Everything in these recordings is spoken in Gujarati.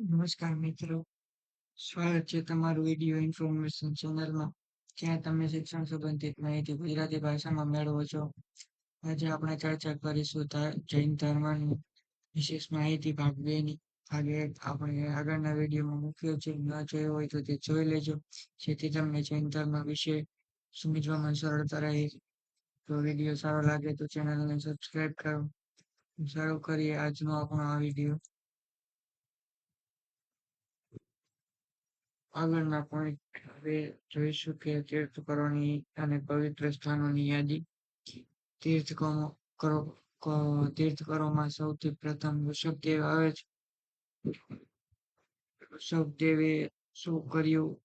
નમસ્કાર મિત્રો. સ્વાગત છે તમારું વીડિયો ઇન્ફોર્મેશન ચેનલમાં જ્યાં તમે શિક્ષણ સંબંધિત માહિતી ગુજરાતી ભાષામાં મેળવો છો. આજે આપણે ચર્ચા કરીશું જૈન ધર્મની વિશેષ માહિતી ભાગ બે ની ભાગ આપણે આગળના વિડીયોમાં મૂક્યો છે ન જોયો હોય તો તે જોઈ લેજો. જેથી તમને જૈન ધર્મ વિશે સમજવામાં સરળતા રહે. તો વીડિયો સારો લાગે તો ચેનલને સબસ્ક્રાઈબ કરો. શરૂ કરીએ આજનો આપણો આ વીડિયો. આગળના પોઈન્ટ હવે જોઈશું કે તીર્થકરોની અને પવિત્ર સ્થાનોની યાદી. તીર્થ કરો તીર્થકરોમાં સૌથી પ્રથમ ઋષભદેવ આવે છે. ઋષભદેવે શું કર્યું?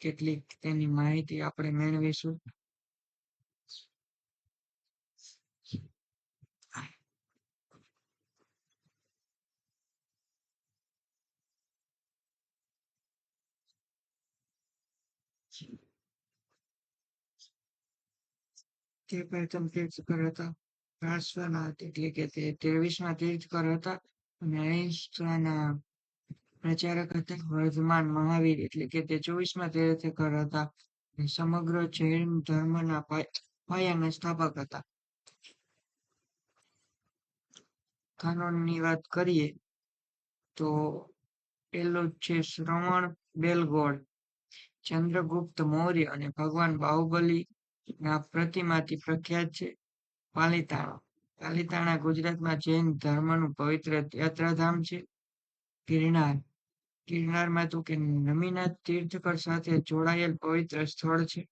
કેટલીક તેની માહિતી આપણે મેળવીશું. તે પ્રથમ તીર્થકર હતા રાષ્ટ્રનાથ એટલે કે તે ત્રેવીસમાં તીર્થકર હતા અને અહિંસાના પ્રચારક હતા વર્ધમાન મહાવીર એટલે કે તે ચોવીસમાં તીર્થકર હતા સમગ્ર જૈન ધર્મના પાયાના સ્થાપક હતા. કાનૂનની વાત કરીએ તો પેલું છે શ્રવણ બેલગોળ ચંદ્રગુપ્ત મૌર્ય અને ભગવાન બાહુબલી ના પ્રતિમાથી પ્રખ્યાત છે. પાલીતાણા. પાલીતાણા ગુજરાતમાં જૈન ધર્મનું પવિત્ર યાત્રાધામ છે. ગિરનાર. ગિરનારમાં તો કે નમીનાથ તીર્થકર સાથે જોડાયેલ પવિત્ર સ્થળ છે.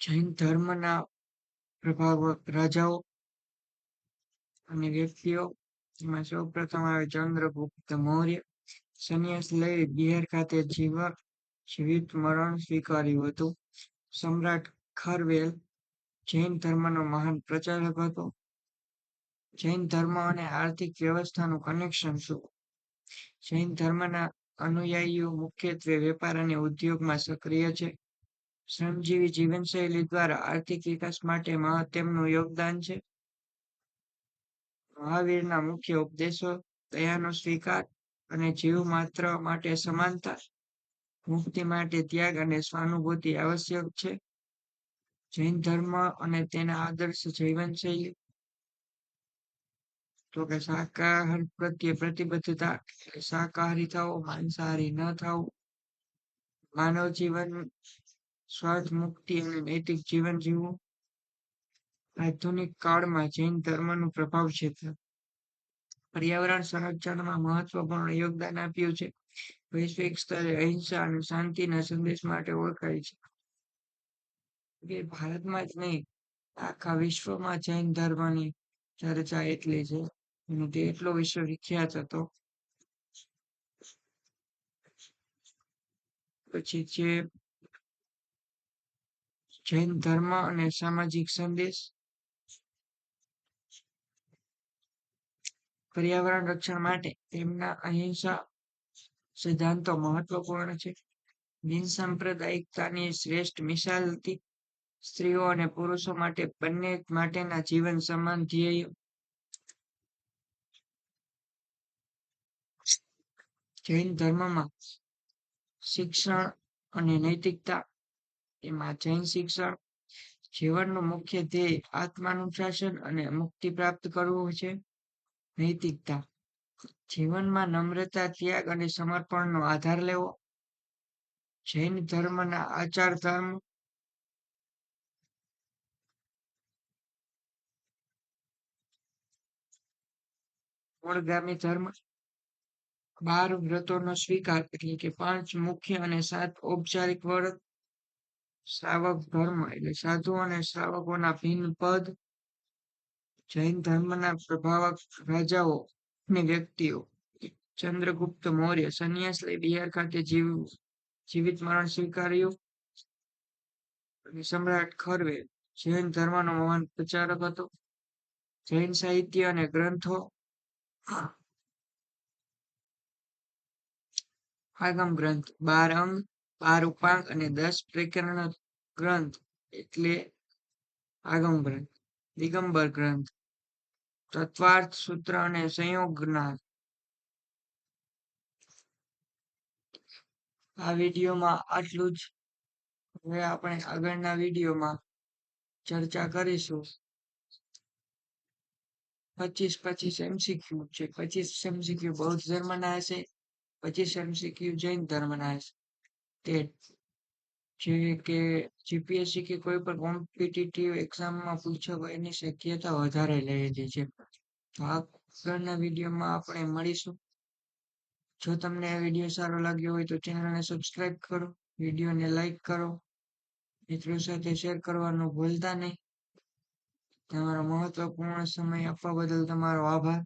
જૈન ધર્મના પ્રભાવક રાજાઓ અને વ્યક્તિઓ એમાં સૌ પ્રથમ આવે ચંદ્રગુપ્ત મૌર્ય સંન્યાસ લઈ બિહાર ખાતે જીવ જીવિત મરણ સ્વીકાર્યું હતું સમ્રાટ ખરવેલ જૈન ધર્મનો મહાન પ્રચારક હતો. જૈન ધર્મ અને આર્થિક વ્યવસ્થાનું કનેક્શન શું? જૈન ધર્મના અનુયાયીઓ મુખ્યત્વે વેપાર અને ઉદ્યોગમાં સક્રિય છે. શ્રમજીવી જીવનશૈલી દ્વારા આર્થિક વિકાસ માટે તેમનું યોગદાન છે. મહાવીરના મુખ્ય ઉપદેશો દયાનો સ્વીકાર અને જીવ માત્ર માટે સમાનતા, મુક્તિ માટે ત્યાગ અને સ્વાનુભૂતિ આવશ્યક છે. જૈન ધર્મ અને તેના આદર્શ જીવનશૈલી તો કે શાકાહાર પ્રત્યે પ્રતિબદ્ધતા શાકાહારી થવું માંસાહારી ન થવું માનવ જીવન, સ્વાર્થ, મુક્તિ અને નૈતિક જીવન જીવવું. આધુનિક કાળમાં જૈન ધર્મનું પ્રભાવ ક્ષેત્ર પર્યાવરણ સંરક્ષણમાં મહત્વપૂર્ણ યોગદાન આપ્યું છે. વૈશ્વિક સ્તરે અહિંસા અને શાંતિના સંદેશ માટે ઓળખાય છે. ભારતમાં જ નહીં, આખા વિશ્વમાં જૈન ધર્મની ચર્ચા એટલી છે અને તે એટલો વિશ્વ વિખ્યાત હતો. પછી છે જૈન ધર્મ અને સામાજિક સંદેશ પર્યાવરણ રક્ષણ માટે તેમના અહિંસા સિદ્ધાંતો મહત્વપૂર્ણ છે. બિનસાંપ્રદાયિકતાની શ્રેષ્ઠ મિસાલ હતી સ્ત્રીઓ અને પુરુષો માટે બંને માટેના જીવન સમાન ધ્યેય. જૈન ધર્મમાં શિક્ષણ અને નૈતિકતા, એમાં જૈન શિક્ષણ જીવનનું મુખ્ય ધ્યેય આત્માનુશાસન અને મુક્તિ પ્રાપ્ત કરવું છે. નૈતિકતા. જીવનમાં નમ્રતા, ત્યાગ અને સમર્પણનો આધાર લેવો. જૈન ધર્મના આચાર ધર્મ મૂળગામી ધર્મ. બાર વ્રતોનો સ્વીકાર એટલે કે પાંચ મુખ્ય અને સાત ઔપચારિક વ્રત. શ્રાવક ધર્મ એટલે સાધુ અને શ્રાવકોના ભિન્ન પદ. જૈન ધર્મના પ્રભાવક રાજાઓ અને વ્યક્તિઓ. ચંદ્રગુપ્ત મૌર્ય, સંન્યાસ લઈ બિહાર ખાતે જીવ, જીવિત મરણ સ્વીકાર્યું. સમ્રાટ ખરવે જૈન ધર્મનો મહાન પ્રચારક હતો. જૈન સાહિત્ય અને ગ્રંથો આગમ ગ્રંથ, બાર અંગ, બાર ઉપાંગ અને દસ પ્રકરણ ગ્રંથ એટલે આગમ ગ્રંથ. દિગંબર ગ્રંથ, તત્વાર્થ સૂત્ર અને સંયોગના આ વિડીયોમાં આટલું જ. હવે આપણે આગળના વિડીયોમાં ચર્ચા કરીશું. પચીસ પચીસ એમસીક્યુ છે. પચીસ એમસીક્યુ બૌદ્ધ ધર્મના હશે, પચીસ એમસીક્યુ જૈન ધર્મના હશે. તે જે કે જીપીએસસી કે કોઈ પણ કોમ્પિટિટિવ એક્ઝામમાં પૂછાય એની શક્યતા વધારે રહેલી છે. તો આગળના વિડીયોમાં આપણે મળીશું. જો તમને આ વીડિયો સારો લાગ્યો હોય તો ચેનલને સબસ્ક્રાઇબ કરો વિડીયોને લાઈક કરો, મિત્રો સાથે શેર કરવાનું ભૂલતા નહીં. તમારો મહત્વપૂર્ણ સમય આપવા બદલ તમારો આભાર.